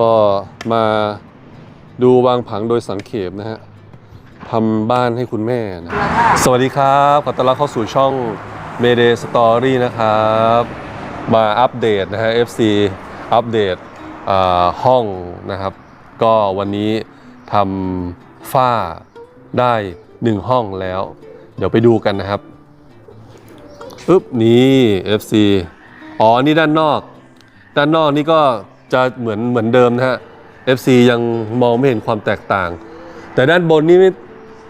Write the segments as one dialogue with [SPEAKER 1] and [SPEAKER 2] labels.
[SPEAKER 1] ก็มาดูวางผังโดยสังเขปนะฮะทำบ้านให้คุณแม่นะสวัสดีครับขอต้อนรับเข้าสู่ช่อง Mayday Story นะครับ มาอัปเดตนะฮะ FC อัปเดตห้องนะครับ ก็วันนี้ทำฝ้าได้หนึ่งห้องแล้ว เดี๋ยวไปดูกันนะครับอึ๊บนี่ FC อ๋อ นี่ด้านนอก ด้านนอกนี่ก็ จะเหมือนเหมือนเดิมนะฮะ FC ยังมองไม่เห็นความแตกต่าง แต่ด้านบนนี่ไม่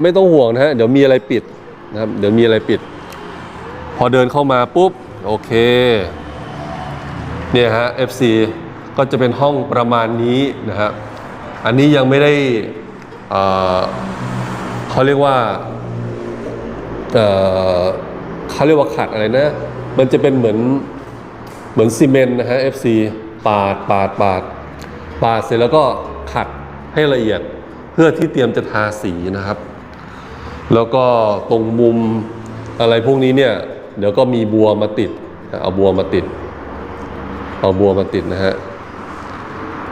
[SPEAKER 1] ไม่ต้องห่วงนะฮะ เดี๋ยวมีอะไรปิดนะครับเดี๋ยวมีอะไรปิด พอเดินเข้ามาปุ๊บ โอเค เนี่ยฮะ FC ก็จะเป็นห้องประมาณนี้นะครับอันนี้ยังไม่ได้เอ่อเขาเรียกว่าอ่อเขาเรียกว่าขัดอะไรนะ มันจะเป็นเหมือนเหมือนซีเมนต์นะฮะ FC ปาดปาดปาดปาดเสร็จแล้วก็ขัดให้ละเอียดเพื่อที่เตรียมจะทาสีนะครับ แล้วก็ตรงมุมอะไรพวกนี้เนี่ย เดี๋ยวก็มีบัวมาติด เอาบัวมาติด เอาบัวมาติดนะฮะ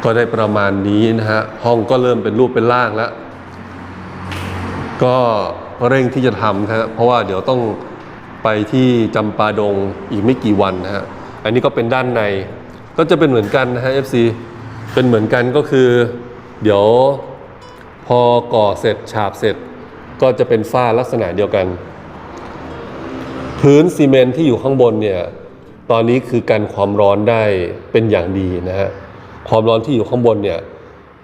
[SPEAKER 1] ก็ได้ประมาณนี้นะฮะห้องก็เริ่มเป็นรูปเป็นร่างแล้ว ก็เร่งที่จะทำนะฮะเพราะว่าเดี๋ยวต้องไปที่จำปาดงอีกไม่กี่วันนะฮะ อันนี้ก็เป็นด้านใน ก็จะเป็นเหมือนกันนะฮะ FC เป็นเหมือนกันก็คือ เดี๋ยวพอก่อเสร็จฉาบเสร็จ ก็จะเป็นฝ้าลักษณะเดียวกัน พื้นซีเมนที่อยู่ข้างบนเนี่ยตอนนี้คือกันความร้อนได้เป็นอย่างดีนะฮะความร้อนที่อยู่ข้างบนเนี่ย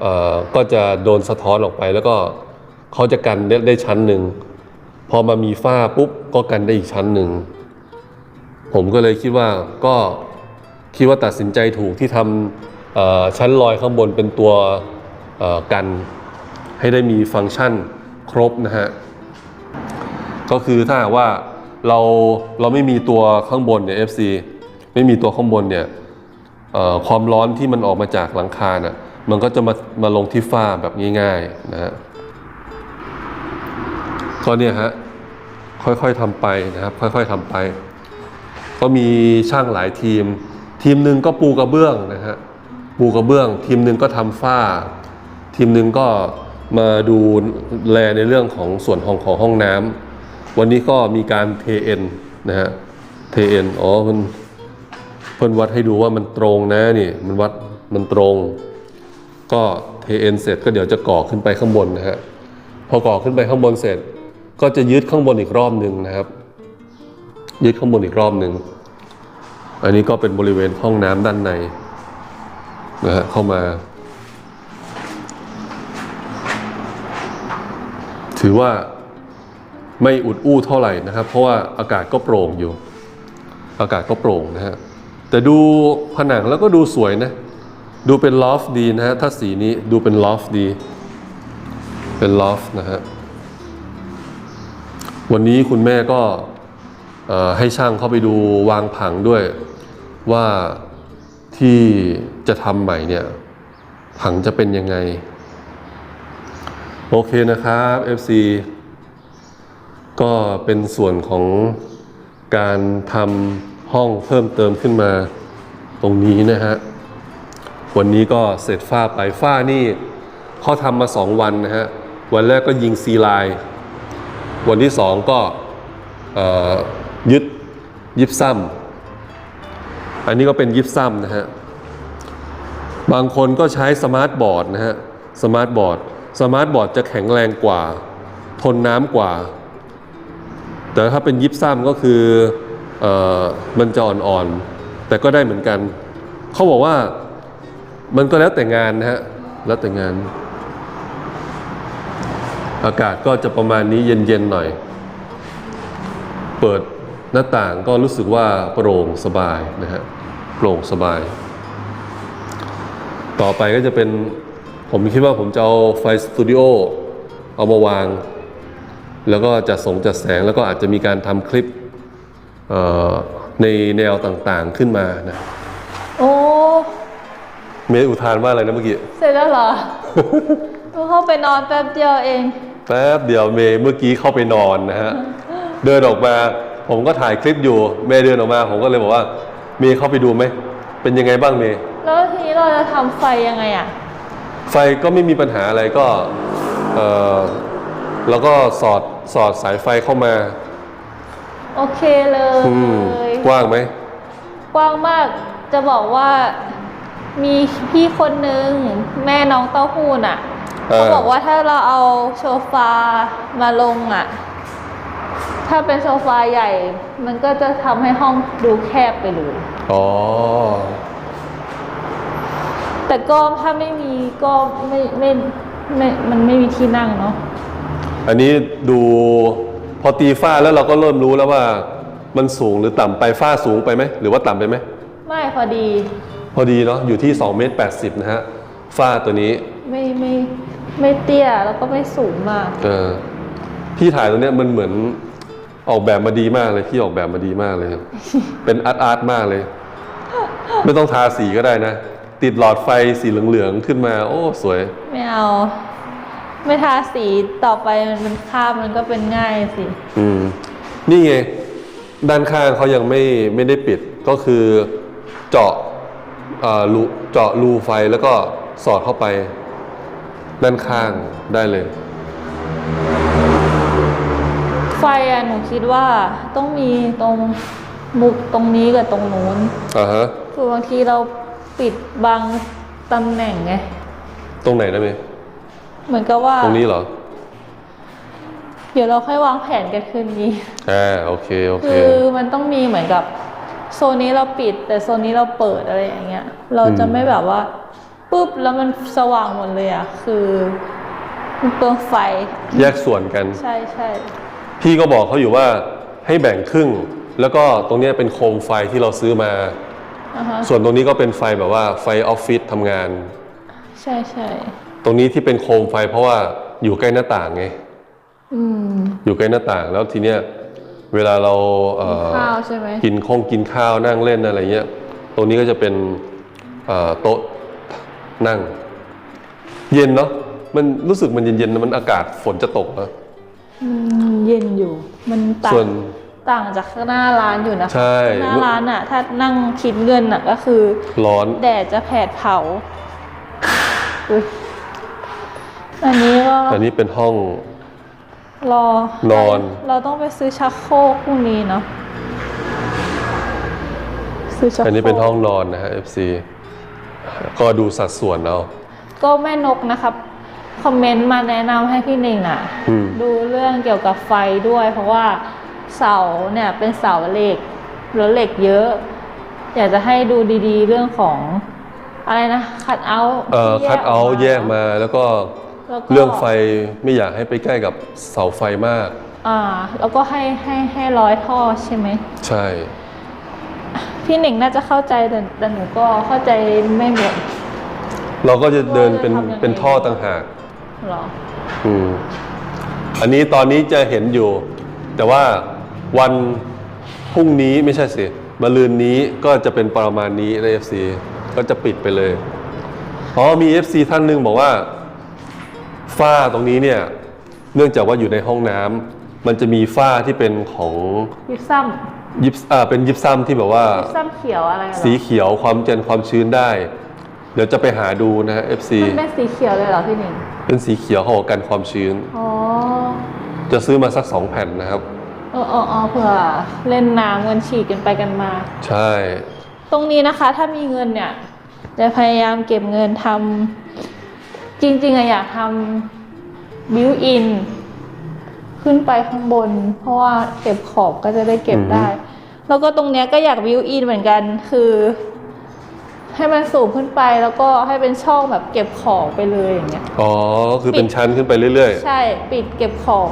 [SPEAKER 1] เอ่อก็จะโดนสะท้อนออกไป แล้วก็เขาจะกันได้ได้ชั้นหนึ่งพอมามีฝ้าปุ๊บก็กันได้อีกชั้นหนึ่งผมก็เลยคิดว่าก็ คิดว่าตัดสินใจถูกที่ทำชั้นลอยข้างบนเป็นตัวกันให้ได้มีฟังก์ชันครบนะฮะ ก็คือถ้าหากว่าเราเราไม่มีตัวข้างบนเนี่ย FC ไม่มีตัวข้างบนเนี่ยความร้อนที่มันออกมาจากหลังคาน่ะมันก็จะมามาลงที่ฝ้าแบบง่ายๆนะฮะก็เนี่ยฮะค่อยๆทำไปนะครับ ค่อยๆทำไป ก็มีช่างหลายทีม ทีมหนึ่งก็ปูกระเบื้องนะฮะปูกระเบื้อง ทีมหนึ่งก็ทำฝ้า ทีมหนึ่งก็มาดูแลในเรื่องของส่วนห้องของห้องน้ำวันนี้ก็มีการเทเอ็นนะฮะเทเอ็นอ๋อมันเพิ่นวัดให้ดูว่ามันตรงนะนี่มันวัดมันตรง ก็เทเอ็นเสร็จก็เดี๋ยวจะก่อขึ้นไปข้างบนนะฮะพอก่อขึ้นไปข้างบนเสร็จ ก็จะยึดข้างบนอีกรอบหนึ่งนะครับ ยึดข้างบนอีกรอบหนึ่ง อันนี้ก็เป็นบริเวณห้องน้ำด้านในนะฮะเข้ามา ถือว่าไม่อุดอู้เท่าไหร่นะครับ เพราะว่าอากาศก็โปร่งอยู่ อากาศก็โปร่งนะฮะแต่ดูผนังแล้วก็ดูสวยนะ ดูเป็นลอฟดีนะฮะถ้าสีนี้ดูเป็นลอฟดี เป็นลอฟนะฮะวันนี้คุณแม่ก็ให้ช่างเข้าไปดูวางผังด้วย ว่าที่จะทำใหม่เนี่ยผังจะเป็นยังไง โอเคนะครับ FC ก็เป็นส่วนของการทำห้องเพิ่มเติมขึ้นมาตรงนี้นะฮะ วันนี้ก็เสร็จฝ้าไปฝ้านี่เขาทำมาสองวันนะฮะ วันแรกก็ยิงซีไลน์วันที่สองก็ยึดยิบซ้ำ อันนี้ก็เป็นยิบซ้ำนะฮะ บางคนก็ใช้สมาร์ทบอร์ดนะฮะ สมาร์ทบอร์ด สมาร์ทบอร์ดจะแข็งแรงกว่า ทนน้ำกว่า แต่ถ้าเป็นยิบซ้ำก็คือเออมันจะอ่อนๆ แต่ก็ได้เหมือนกัน เขาบอกว่ามันก็แล้วแต่งานนะฮะ แล้วแต่งาน อากาศก็จะประมาณนี้เย็นๆหน่อย เปิดหน้าต่างก็รู้สึกว่าโปร่งสบายนะฮะ โปร่งสบาย ต่อไปก็จะเป็นผมคิดว่าผมจะเอาไฟสตูดิโอเอามาวาง แล้วก็จัดส่งจัดแสงแล้วก็อาจจะมีการทำคลิปเอ่อในแนวต่างๆขึ้นมานะ
[SPEAKER 2] โอ้
[SPEAKER 1] เมย์อุทานว่าอะไรนะเมื่อกี้
[SPEAKER 2] เสร็จแล้วเหรอ ก็เข้าไปนอนแป๊บเดียวเอง
[SPEAKER 1] แป๊บเดียวเมย์เมื่อกี้เข้าไปนอนนะฮะ เดินออกมา ผมก็ถ่ายคลิปอยู่ เมย์เดินออกมา ผมก็เลยบอกว่า เมย์เข้าไปดูไหม เป็นยังไงบ้างเมย์
[SPEAKER 2] แล้วทีนี้เราจะทำไฟยังไงอะ
[SPEAKER 1] ไฟก็ไม่มีปัญหาอะไรก็เออแล้วก็สอดสอดสายไฟเข้ามา
[SPEAKER 2] โอเคเลย
[SPEAKER 1] อืมกว้างไหม
[SPEAKER 2] กว้างมากจะบอกว่ามีพี่คนนึงแม่น้องเต้าหู้น่ะ
[SPEAKER 1] เออ
[SPEAKER 2] เขาบอกว่าถ้าเราเอาโซฟามาลงอะ ถ้าเป็นโซฟาใหญ่ มันก็จะทำให้ห้องดูแคบไปเลย
[SPEAKER 1] อ๋อ
[SPEAKER 2] แต่ก็ถ้าไม่มีก็ไม่ไม่ไม่มันไม่มีที่นั่งเนาะ
[SPEAKER 1] อันนี้ดูพอตีฝ้าแล้วเราก็เริ่มรู้แล้วว่า มันสูงหรือต่ำไปฝ้าสูงไปไหมหรือว่าต่ำไปไหม
[SPEAKER 2] ไม่พอดี
[SPEAKER 1] พอดีเนาะอยู่ที่2เมตร80 นะฮะ ฝ้าตัวนี้
[SPEAKER 2] ไม่ไม่ไม่เตี้ยแล้วก็ไม่สูงมาก
[SPEAKER 1] เออพี่ถ่ายตัวเนี้ยมันเหมือน ออกแบบมาดีมากเลยพี่ออกแบบมาดีมากเลย เป็นอาร์ตอาร์ตมากเลย ไม่ต้องทาสีก็ได้นะ ติดหลอดไฟสีเหลืองๆขึ้นมา โอ้สวย
[SPEAKER 2] ไม่เอา ไม่ทาสีต่อไปมันเป็นคราบมันก็เป็นง่ายสิ
[SPEAKER 1] อืม นี่ไง ด้านข้างเขายังไม่ไม่ได้ปิดก็คือเจาะเอ่อรูเจาะรูไฟแล้วก็สอดเข้าไป ด้านข้างได้เลย
[SPEAKER 2] ไฟอะหนูคิดว่าต้องมีตรงมุกตรงนี้กับตรงนู้น
[SPEAKER 1] อ่าฮะ
[SPEAKER 2] คือบางทีเราปิดบางตำแหน่งไง
[SPEAKER 1] ตรงไหนนะเมย์
[SPEAKER 2] เหมือนกับว่า
[SPEAKER 1] ตรงนี้เหรอ
[SPEAKER 2] เดี๋ยวเราค่อยวางแผนกันคืนนี้
[SPEAKER 1] อ่าโอเคโอเค
[SPEAKER 2] คือมันต้องมีเหมือนกับ โซนนี้เราปิด แต่โซนนี้เราเปิดอะไรอย่างเงี้ย เราจะ
[SPEAKER 1] อืม
[SPEAKER 2] ไม่แบบว่าปุ๊บแล้วมันสว่างหมดเลยอะคือมันเปลืองไฟ
[SPEAKER 1] แยกส่วนกัน
[SPEAKER 2] ใช่ใช่
[SPEAKER 1] พี่ก็บอกเขาอยู่ว่าให้แบ่งครึ่ง แล้วก็ตรงเนี้ยเป็นโคมไฟที่เราซื้อมา
[SPEAKER 2] อ่าฮะ
[SPEAKER 1] ส่วนตรงนี้ก็เป็นไฟแบบว่าไฟออฟฟิศทำงาน
[SPEAKER 2] ใช่ใช่
[SPEAKER 1] ตรงนี้ที่เป็นโคมไฟเพราะว่าอยู่ใกล้หน้าต่างไง
[SPEAKER 2] อืม
[SPEAKER 1] อยู่ใกล้หน้าต่างแล้วทีเนี้ยเวลาเราเอ่อ
[SPEAKER 2] ข้าวใช่ไหม
[SPEAKER 1] กินข้องกินข้าวนั่งเล่นอะไรเงี้ย ตรงนี้ก็จะเป็นเอ่อโต๊ะนั่ง เย็นเนาะมันรู้สึกมันเย็นๆนะมันอากาศฝนจะตกนะ
[SPEAKER 2] อืม เย็นอยู่ มันต่า
[SPEAKER 1] ส่ว
[SPEAKER 2] ง
[SPEAKER 1] น
[SPEAKER 2] ต่างจากข้างหน้าร้านอยู่นะ
[SPEAKER 1] ใช่
[SPEAKER 2] ข้างหน้าร้านอะ ถ้านั่งคิดเงินอะก็คือ
[SPEAKER 1] ร้อน
[SPEAKER 2] แดดจะแผดเผาอุ๊ยอันนี้ก็
[SPEAKER 1] อันนี้เป็นห้อง
[SPEAKER 2] รอ น
[SPEAKER 1] อน
[SPEAKER 2] เราต้องไปซื้อชักโครกพรุ่งนี้เนาะซื้อชักโครก
[SPEAKER 1] อันนี้เป็นห้องนอนนะฮะ FC ก็ดูสัดส่วนเอา
[SPEAKER 2] ก็แม่นกนะครับ คอมเมนต์มาแนะนำให้พี่หนึ่งอะ
[SPEAKER 1] อืม
[SPEAKER 2] ดูเรื่องเกี่ยวกับไฟด้วย เพราะว่าเสาเนี่ยเป็นเสาเหล็กแล้วเหล็กเยอะ อยากจะให้ดูดีๆ เรื่องของอะไรนะคัดเอา
[SPEAKER 1] เอ่อคัดเอาท์แยกมาแล้วก็
[SPEAKER 2] แล้วก็
[SPEAKER 1] เรื่องไฟไม่อยากให้ไปใกล้กับเสาไฟมาก
[SPEAKER 2] อ่า แล้วก็ให้ให้ให้ร้อยท่อใช่ไหม
[SPEAKER 1] ใช่
[SPEAKER 2] พี่หนิงน่าจะเข้าใจแต่แต่หนูก็เข้าใจไม่หมด
[SPEAKER 1] เราก็จะเดินเป็น
[SPEAKER 2] ว่าจะทำยังไง
[SPEAKER 1] เป็นท่อต่างหาก
[SPEAKER 2] หรอ
[SPEAKER 1] อืม อันนี้ตอนนี้จะเห็นอยู่ แต่ว่าวันพรุ่งนี้ไม่ใช่สิมะรืนนี้ก็จะเป็นประมาณนี้ใน FC ก็จะปิดไปเลย อ๋อมี FC ท่านหนึ่งบอกว่า ฝ้าตรงนี้เนี่ย เนื่องจากว่าอยู่ในห้องน้ำมันจะมีฝ้าที่เป็นของ
[SPEAKER 2] ยิบซ้
[SPEAKER 1] ยิปอ่าเป็นยิปซัมที่แบบว่าำ
[SPEAKER 2] ยิบซ้ำเขียวอะไรเหรอ
[SPEAKER 1] สีเขียวความเจนความชื้นได้ เดี๋ยวจะไปหาดูนะฮะ FC
[SPEAKER 2] มันเป็นสีเขียวเลยเหรอพี่หนิง
[SPEAKER 1] เป็นสีเขียวเขาบอกกันความชื้น
[SPEAKER 2] อ๋อ
[SPEAKER 1] จะซื้อมาสักสองแผ่นนะครับ
[SPEAKER 2] เออเออเออเผื่อเล่นน้ำกันฉีดกันไปกันมา
[SPEAKER 1] ใช่
[SPEAKER 2] ตรงนี้นะคะถ้ามีเงินเนี่ย จะพยายามเก็บเงินทำจริงๆอะอยากทำบิวอินขึ้นไปข้างบน เพราะว่าเก็บขอบก็จะได้เก็บได้ แล้วก็ตรงเนี้ยก็อยากบิวอินเหมือนกันคือ ให้มันสูงขึ้นไปแล้วก็ให้เป็นช่องแบบเก็บของไปเลยอย่างเงี้ย
[SPEAKER 1] อ๋อก็คือเป็นชั้นขึ้นไปเรื่อย
[SPEAKER 2] ใช่ปิดเก็บของ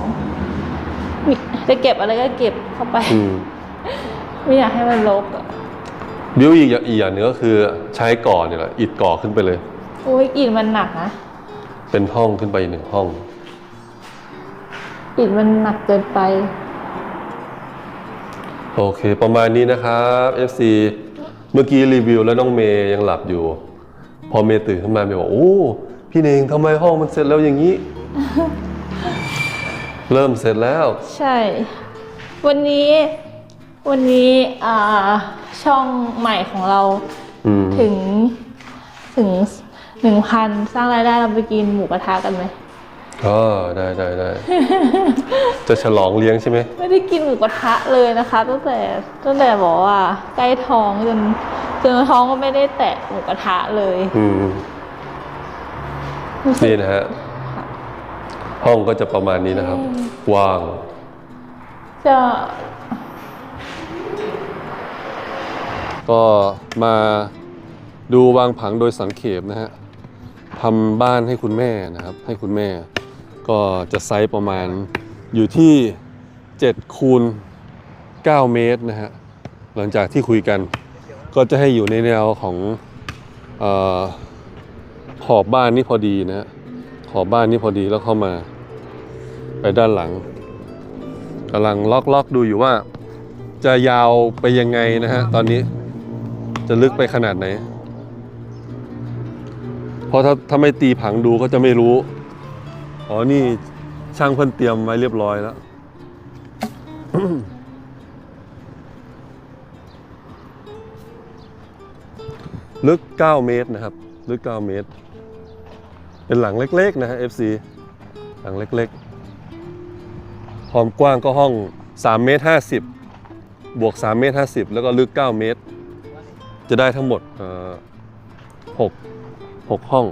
[SPEAKER 2] มีจะเก็บอะไรก็เก็บเข้าไป
[SPEAKER 1] ๆอืม
[SPEAKER 2] ไม่อยากให้มันรกอะ
[SPEAKER 1] บิวอีกอย่างอีกอย่างหนึงก็คือใช้ก่อเนี่ยแหละอิฐก่อขึ้นไปเลย
[SPEAKER 2] โอ้ยอิฐมันหนักนะ
[SPEAKER 1] เป็นห้องขึ้นไปอีกหนึ่งห้อง
[SPEAKER 2] อิฐมันหนักเกินไป
[SPEAKER 1] โอเค ประมาณนี้นะครับ FC เมื่อกี้รีวิวแล้วน้องเมย์ยังหลับอยู่ พอเมย์ตื่นขึ้นมาเมย์บอกโอ้พี่เนงทำไมห้องมันเสร็จแล้วอย่างนี้ เริ่มเสร็จแล้ว
[SPEAKER 2] ใช่ วันนี้วันนี้อ่าช่องใหม่ของเรา
[SPEAKER 1] อืม
[SPEAKER 2] ถึงถึงหนึ่งพันสร้างรายได้เราไปกินหมูกระทะกันไหม
[SPEAKER 1] อ๋อได้ได้ได้ จะฉลองเลี้ยงใช่ไหม
[SPEAKER 2] ไม่ได้กินหมูกระทะเลยนะคะตั้งแต่ตั้งแต่บอกว่าใกล้ท้องจนจนท้องก็ไม่ได้แตะหมูกระทะเลย
[SPEAKER 1] อืม
[SPEAKER 2] รู้สึก
[SPEAKER 1] นี่นะฮะ ห้องก็จะประมาณนี้นะครับกว้าง
[SPEAKER 2] จะ
[SPEAKER 1] ก็มาดูวางผังโดยสังเขปนะฮะทำบ้านให้คุณแม่นะครับ ให้คุณแม่ ก็จะไซส์ประมาณอยู่ที่7คูณ9 เมตรนะฮะ หลังจากที่คุยกันก็จะให้อยู่ในแนวของออขอบบ้านนี่พอดีนะฮะขอบบ้านนี่พอดีแล้วเข้ามา ไปด้านหลังกำลังล็อกล็อกดูอยู่ว่า จะยาวไปยังไงนะฮะ ตอนนี้จะลึกไปขนาดไหน เพราะถ้าถ้าไม่ตีผังดูก็จะไม่รู้ อ๋อ นี่ช่างเพิ่นเตรียมไว้เรียบร้อยแล้ว ลึก 9 เมตรนะครับ ลึก 9 เมตร เป็นหลังเล็กๆนะฮะ FC หลังเล็กๆความกว้างก็ห้อง 3 เมตร 50 บวก 3 เมตร 50 แล้วก็ลึก 9 เมตร จะได้ทั้งหมด 6 6 ห้อง